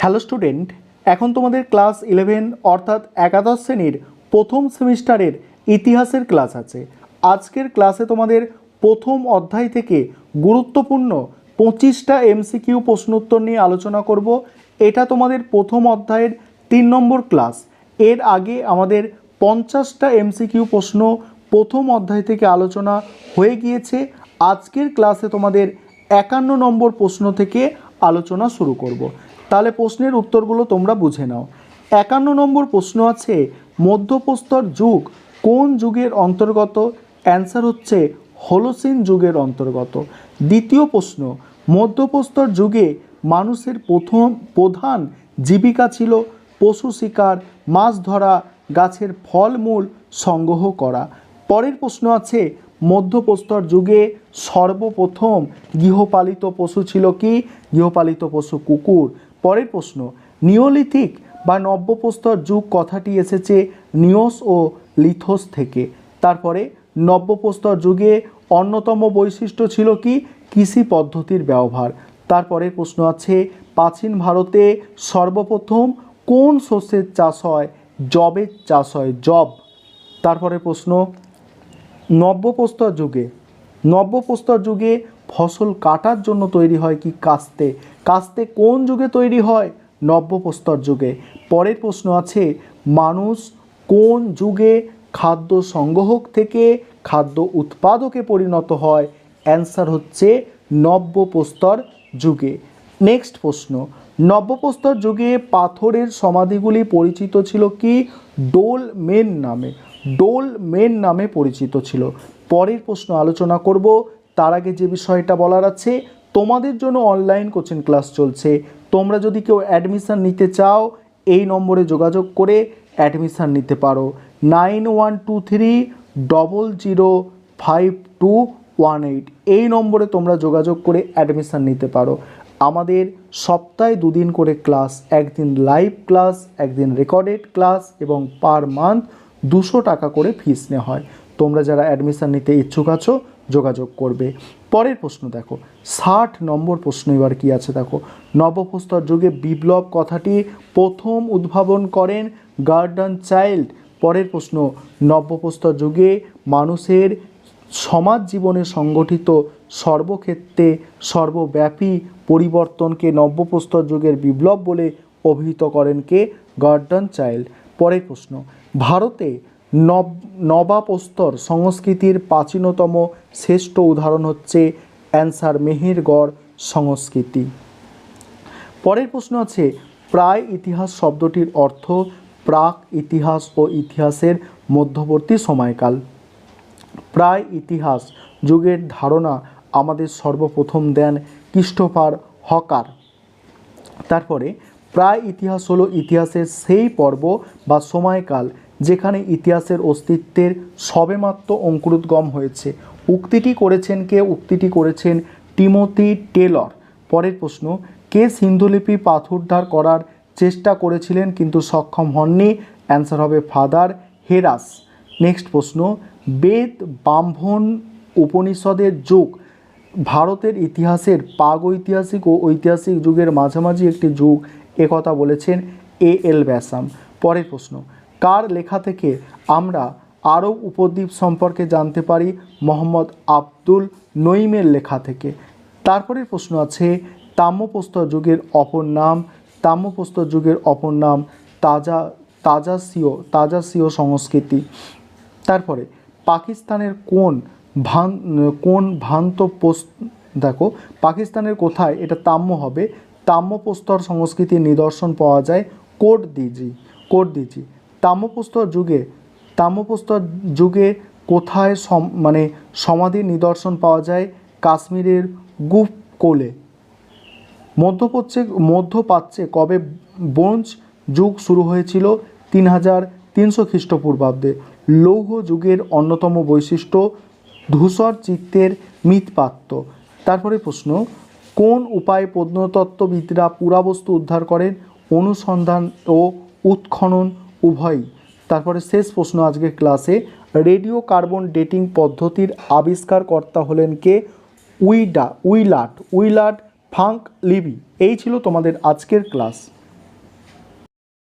Hello student এখন তোমাদের class eleven অর্থাৎ একাদশ শ্রেণির প্রথম সেমিস্টারের ইতিহাসের ক্লাস আছে। আজকের ক্লাসে তোমাদের প্রথম অধ্যায় থেকে গুরুত্বপূর্ণ পঁচিশটা এমসিকিউ প্রশ্ন উত্তর নিয়ে আলোচনা করব। এটা তোমাদের প্রথম অধ্যায়ের তিন নম্বর ক্লাস এর আগে আমাদের পঞ্চাশটা এমসিকিউ প্রশ্ন প্রথম অধ্যায় থেকে আলোচনা হয়ে গিয়েছে। আজকের ক্লাসে তোমাদের একান্ন নম্বর প্রশ্ন থেকে আলোচনা শুরু করব। তাহলে প্রশ্নের উত্তরগুলো তোমরা বুঝে নাও। একান্ন নম্বর প্রশ্ন আছে, মধ্যপ্রস্তর যুগ কোন যুগের অন্তর্গত? অ্যান্সার হচ্ছে, হোলোসিন যুগের অন্তর্গত। দ্বিতীয় প্রশ্ন, মধ্যপ্রস্তর যুগে মানুষের প্রথম, প্রধান জীবিকা ছিল পশু শিকার, মাছ ধরা, গাছের ফলমূল সংগ্রহ করা। পরের প্রশ্ন আছে মধ্যপ্রস্তর যুগে সর্বপ্রথম গৃহপালিত পশু ছিল কি? গৃহপালিত পশু কুকুর। পরের প্রশ্ন, নিওলিথিক বা নব্যপ্রস্তর যুগ কথাটি এসেছে নিওস ও লিথোস থেকে। তারপরে, নব্যপ্রস্তর যুগে অন্যতম বৈশিষ্ট্য ছিল কি? কৃষি পদ্ধতির ব্যবহার। তারপরের প্রশ্ন আছে, প্রাচীন ভারতে সর্বপ্রথম কোন শস্যের চাষ হয়? জবের চাষ হয় জব তারপরে প্রশ্ন নব্যপ্রস্তর যুগে নব্যপ্রস্তর যুগে ফসল কাটার জন্য তৈরি হয় কি কাস্তে? কাস্তে কোন যুগে তৈরি হয়? নব্যপ্রস্তর যুগে। পরের প্রশ্ন আছে, মানুষ কোন যুগে খাদ্য সংগ্রহক থেকে খাদ্য উৎপাদকে পরিণত হয়? অ্যান্সার হচ্ছে নব্যপ্রস্তর যুগে। নেক্সট প্রশ্ন, নব্যপ্রস্তর যুগে পাথরের সমাধিগুলি পরিচিত ছিল কি? ডোলমেন নামে। ডোল মেন নামে পরিচিত ছিল। পরের প্রশ্ন আলোচনা করব। তার আগে যে বিষয়টা বলার আছে, তোমাদের জন্য অনলাইন কোচিং ক্লাস চলছে। তোমরা যদি কেউ অ্যাডমিশান নিতে চাও, এই নম্বরে যোগাযোগ করে অ্যাডমিশান নিতে পারো। Nine one two three double zero five two one eight এই নম্বরে তোমরা যোগাযোগ করে অ্যাডমিশান নিতে পারো। আমাদের সপ্তাহে দুদিন করে ক্লাস একদিন লাইভ ক্লাস একদিন রেকর্ডেড ক্লাস এবং পার মান্থ দুশো টাকা করে ফিস নেওয়া হয়। তোমরা যারা অ্যাডমিশান নিতে ইচ্ছুক আছো, যোগাযোগ করবে। পরের প্রশ্ন দেখো। ষাট নম্বর প্রশ্ন এবার কি আছে দেখো। নবপ্রস্তর যুগে বিপ্লব কথাটি প্রথম উদ্ভাবন করেন গার্ডান চাইল্ড। পরের প্রশ্ন নব্যপ্রস্তর যুগে মানুষের সমাজ জীবনে সংগঠিত সর্বক্ষেত্রে সর্বব্যাপী পরিবর্তনকে নব্যপ্রস্তর যুগের বিপ্লব বলে অভিহিত করেন কে? গার্ডান চাইল্ড। পরের প্রশ্ন ভারতে নব নবাপ্রস্তর সংস্কৃতির প্রাচীনতম শ্রেষ্ঠ উদাহরণ হচ্ছে অ্যান্সার মেহেরগড় সংস্কৃতি। পরের প্রশ্ন আছে, প্রায় ইতিহাস শব্দটির অর্থ প্রাক ইতিহাস ও ইতিহাসের মধ্যবর্তী সময়কাল। প্রায় ইতিহাস যুগের ধারণা আমাদের সর্বপ্রথম দেন ক্রিস্টোফার হকার। তারপরে প্রায় ইতিহাস হলো ইতিহাসের সেই পর্ব বা সময়কাল যেখানে ইতিহাসের অস্তিত্বের সবেমাত্র অঙ্কুরোদ্গম হয়েছে। উক্তিটি করেছেন কে? উক্তিটি করেছেন টিমোথি টেলর। পরের প্রশ্ন, কে সিন্ধুলিপি পাথুরধার করার চেষ্টা করেছিলেন কিন্তু সক্ষম হননি? অ্যান্সার হবে ফাদার হেরাস। নেক্সট প্রশ্ন, বেদ ব্রাহ্মণ উপনিষদের যুগ ভারতের ইতিহাসের পাগ ঐতিহাসিক ও ঐতিহাসিক যুগের মাঝামাঝি একটি যুগ একথা বলেছেন এ এল ব্যাসাম। পরের প্রশ্ন, কার লেখা থেকে আমরা আরব উপদ্বীপ সম্পর্কে জানতে পারি মোহাম্মদ আব্দুল নঈমের লেখা থেকে? তারপরের প্রশ্ন আছে তাম্রপ্রস্তর যুগের অপর নাম তাম্রপ্রস্তর যুগের অপর নাম তাজা তাজাসীয় তাজাসীয় সংস্কৃতি। তারপরে, পাকিস্তানের কোন ভান, কোন ভ্রান্ত দেখো, পাকিস্তানের কোথায় এটা তাম্য হবে? তাম্যপ্রস্তর সংস্কৃতির নিদর্শন পাওয়া যায় কোট দিজি কোট দিজি তাম্যপ্রস্তর যুগে, তাম্রপ্রস্তর যুগে কোথায় সম মানে সমাধির নিদর্শন পাওয়া যায়? কাশ্মীরের গুপ কোলে মধ্যপ্রাচ্যে মধ্যপ্রাচ্যে কবে ব্রোঞ্জ যুগ শুরু হয়েছিল? তিন হাজার তিনশো খ্রিস্টপূর্বাব্দে। লৌহ যুগের অন্যতম বৈশিষ্ট্য ধূসর চিত্তের মৃৎপাত্র। তারপরে প্রশ্ন কোন উপায়ে প্রত্নতত্ত্ববিদরা পুরাবস্তু উদ্ধার করেন, অনুসন্ধান ও উৎখনন উভয়ই? তারপরে শেষ প্রশ্ন আজকের ক্লাসে। রেডিও কার্বন ডেটিং পদ্ধতির আবিষ্কারকর্তা হলেন কে? উইডা, উইলাট উইলাট ফাঙ্ক লিবি। এই ছিল তোমাদের আজকের ক্লাস।